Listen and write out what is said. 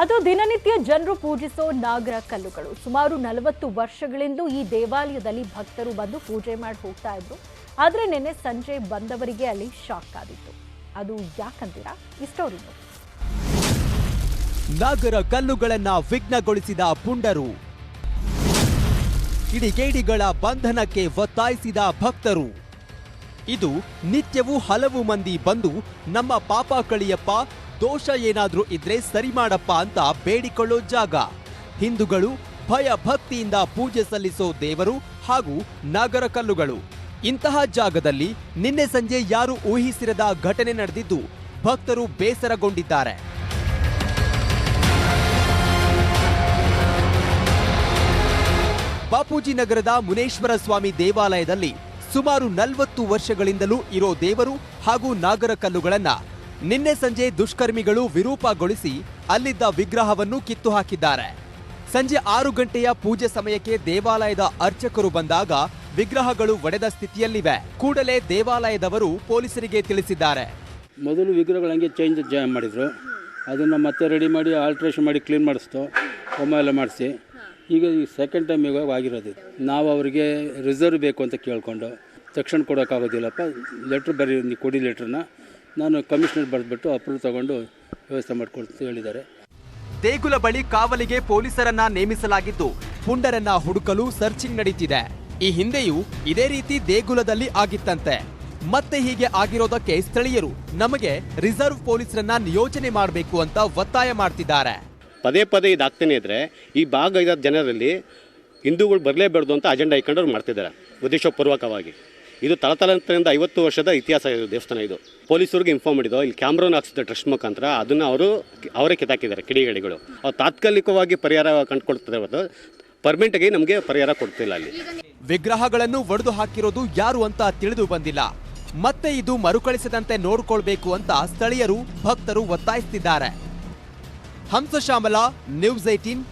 ಅದು ದಿನನಿತ್ಯ ಜನರು ಪೂಜಿಸೋ ನಾಗರ ಕಲ್ಲುಗಳು. ಸುಮಾರು ನಲವತ್ತು ವರ್ಷಗಳಿಂದಲೂ ಈ ದೇವಾಲಯದಲ್ಲಿ ಭಕ್ತರು ಬಂದು ಪೂಜೆ ಮಾಡಿ ಹೋಗ್ತಾ ಇದ್ರು. ಆದರೆ ನಿನ್ನೆ ಸಂಜೆ ಬಂದವರಿಗೆ ಅಲ್ಲಿ ಶಾಕ್ ಆಗಿತ್ತು. ಅದು ಯಾಕಂತೀರಾ? ಈ ನಾಗರ ಕಲ್ಲುಗಳನ್ನ ವಿಘ್ನಗೊಳಿಸಿದ ಪುಂಡರು. ಕಿಡಿಗೇಡಿಗಳ ಬಂಧನಕ್ಕೆ ಒತ್ತಾಯಿಸಿದ ಭಕ್ತರು. ಇದು ನಿತ್ಯವೂ ಹಲವು ಮಂದಿ ಬಂದು ನಮ್ಮ ಪಾಪ ಕಳಿಯಪ್ಪ ದೋಷ ಏನಾದರೂ ಇದ್ರೆ ಸರಿ ಮಾಡಪ್ಪ ಅಂತ ಬೇಡಿಕೊಳ್ಳೋ ಜಾಗ. ಹಿಂದೂಗಳು ಭಯ ಭಕ್ತಿಯಿಂದ ಪೂಜೆ ಸಲ್ಲಿಸೋ ದೇವರು ಹಾಗೂ ನಾಗರ ಕಲ್ಲುಗಳು. ಇಂತಹ ಜಾಗದಲ್ಲಿ ನಿನ್ನೆ ಸಂಜೆ ಯಾರು ಊಹಿಸಿರದ ಘಟನೆ ನಡೆದಿದ್ದು ಭಕ್ತರು ಬೇಸರಗೊಂಡಿದ್ದಾರೆ. ಬಾಪೂಜಿ ನಗರದ ಮುನೇಶ್ವರ ಸ್ವಾಮಿ ದೇವಾಲಯದಲ್ಲಿ ಸುಮಾರು ನಲವತ್ತು ವರ್ಷಗಳಿಂದಲೂ ಇರೋ ದೇವರು ಹಾಗೂ ನಾಗರ ಕಲ್ಲುಗಳನ್ನ ನಿನ್ನೆ ಸಂಜೆ ದುಷ್ಕರ್ಮಿಗಳು ವಿರೂಪಗೊಳಿಸಿ ಅಲ್ಲಿದ್ದ ವಿಗ್ರಹವನ್ನು ಕಿತ್ತು ಹಾಕಿದ್ದಾರೆ ಸಂಜೆ ಆರು ಗಂಟೆಯ ಪೂಜೆ ಸಮಯಕ್ಕೆ ದೇವಾಲಯದ ಅರ್ಚಕರು ಬಂದಾಗ ವಿಗ್ರಹಗಳು ಒಡೆದ ಸ್ಥಿತಿಯಲ್ಲಿವೆ. ಕೂಡಲೇ ದೇವಾಲಯದವರು ಪೊಲೀಸರಿಗೆ ತಿಳಿಸಿದ್ದಾರೆ. ಮೊದಲು ವಿಗ್ರಹಗಳು ಹಂಗೆ ಚೇಂಜ್ ಮಾಡಿದ್ರು. ಅದನ್ನು ಮತ್ತೆ ರೆಡಿ ಮಾಡಿ ಆಲ್ಟ್ರೇಷನ್ ಮಾಡಿ ಕ್ಲೀನ್ ಮಾಡಿಸ್ತು. ಹೋಮ ಎಲ್ಲ ಮಾಡಿಸಿ. ಈಗ ಈ ಸೆಕೆಂಡ್ ಟೈಮ್ ಇವಾಗ ಆಗಿರೋದು. ನಾವು ಅವರಿಗೆ ರಿಸರ್ವ್ ಬೇಕು ಅಂತ ಕೇಳಿಕೊಂಡು, ತಕ್ಷಣ ಕೊಡೋಕ್ಕಾಗೋದಿಲ್ಲಪ್ಪ. ಲೆಟ್ರ್ ಬರೀ ಕೊಡಿ ಲೆಟ್ರನ್ನ ನಾನು ಕಮಿಷನರ್ ಬರೆದ್ಬಿಟ್ಟು ಅಪ್ರೂವ್ ತಗೊಂಡು ವ್ಯವಸ್ಥೆ ಮಾಡಿಕೊಡ್ತು ಹೇಳಿದ್ದಾರೆ. ದೇಗುಲ ಬಳಿ ಕಾವಲಿಗೆ ಪೊಲೀಸರನ್ನ ನೇಮಿಸಲಾಗಿದ್ದು ಪುಂಡರನ್ನ ಹುಡುಕಲು ಸರ್ಚಿಂಗ್ ನಡೀತಿದೆ. ಈ ಹಿಂದೆಯೂ ಇದೇ ರೀತಿ ದೇಗುಲದಲ್ಲಿ ಆಗಿತ್ತಂತೆ. ಮತ್ತೆ ಹೀಗೆ ಆಗಿರೋದಕ್ಕೆ ಸ್ಥಳೀಯರು ನಮಗೆ ರಿಸರ್ವ್ ಪೊಲೀಸರನ್ನ ನಿಯೋಜನೆ ಮಾಡಬೇಕು ಅಂತ ಒತ್ತಾಯ ಮಾಡ್ತಿದ್ದಾರೆ. ಪದೇ ಪದೇ ಇದಾಗ್ತಾನೆ ಇದ್ರೆ ಈ ಭಾಗ ಇದ್ದ ಜನರಲ್ಲಿ ಹಿಂದೂಗಳು ಬರಲೇಬಾರ್ದು ಅಂತ ಅಜೆಂಡಾ ಇಟ್ಕೊಂಡವ್ರು ಮಾಡ್ತಿದ್ದಾರೆ. ಉದ್ದೇಶಪೂರ್ವಕವಾಗಿ. ಇದು ತಳತಲಂತರಿಂದ ಐವತ್ತು ವರ್ಷದ ಇತಿಹಾಸ ಇದು ದೇವಸ್ಥಾನ ಇದು. ಪೊಲೀಸರಿಗೆ ಇನ್ಫಾರ್ಮ್ ಮಾಡಿದ್ದು, ಇಲ್ಲಿ ಕ್ಯಾಮ್ರಾನ ಹಾಕ್ಸಿದ ಟ್ರಸ್ಟ್ ಮುಖಾಂತರ ಅದನ್ನು ಅವರು ಅವರೇ ಕಿತ್ತಾಕಿದ್ದಾರೆ, ಕಿಡಿಗೇಡಿಗಳು. ಅವ್ರು ತಾತ್ಕಾಲಿಕವಾಗಿ ಪರಿಹಾರ ಕಂಡುಕೊಳ್ತಾರೆ ಹೊರತು ಪರ್ಮನೆಂಟಾಗಿ ನಮಗೆ ಪರಿಹಾರ ಕೊಡ್ತಿಲ್ಲ ಅಲ್ಲಿ. ವಿಗ್ರಹಗಳನ್ನು ಒಡೆದು ಹಾಕಿರೋದು ಯಾರು ಅಂತ ತಿಳಿದು ಬಂದಿಲ್ಲ. ಮತ್ತೆ ಇದು ಮರುಕಳಿಸದಂತೆ ನೋಡಿಕೊಳ್ಬೇಕು ಅಂತ ಸ್ಥಳೀಯರು ಭಕ್ತರು ಒತ್ತಾಯಿಸ್ತಿದ್ದಾರೆ. Hamsashyamala news eighteen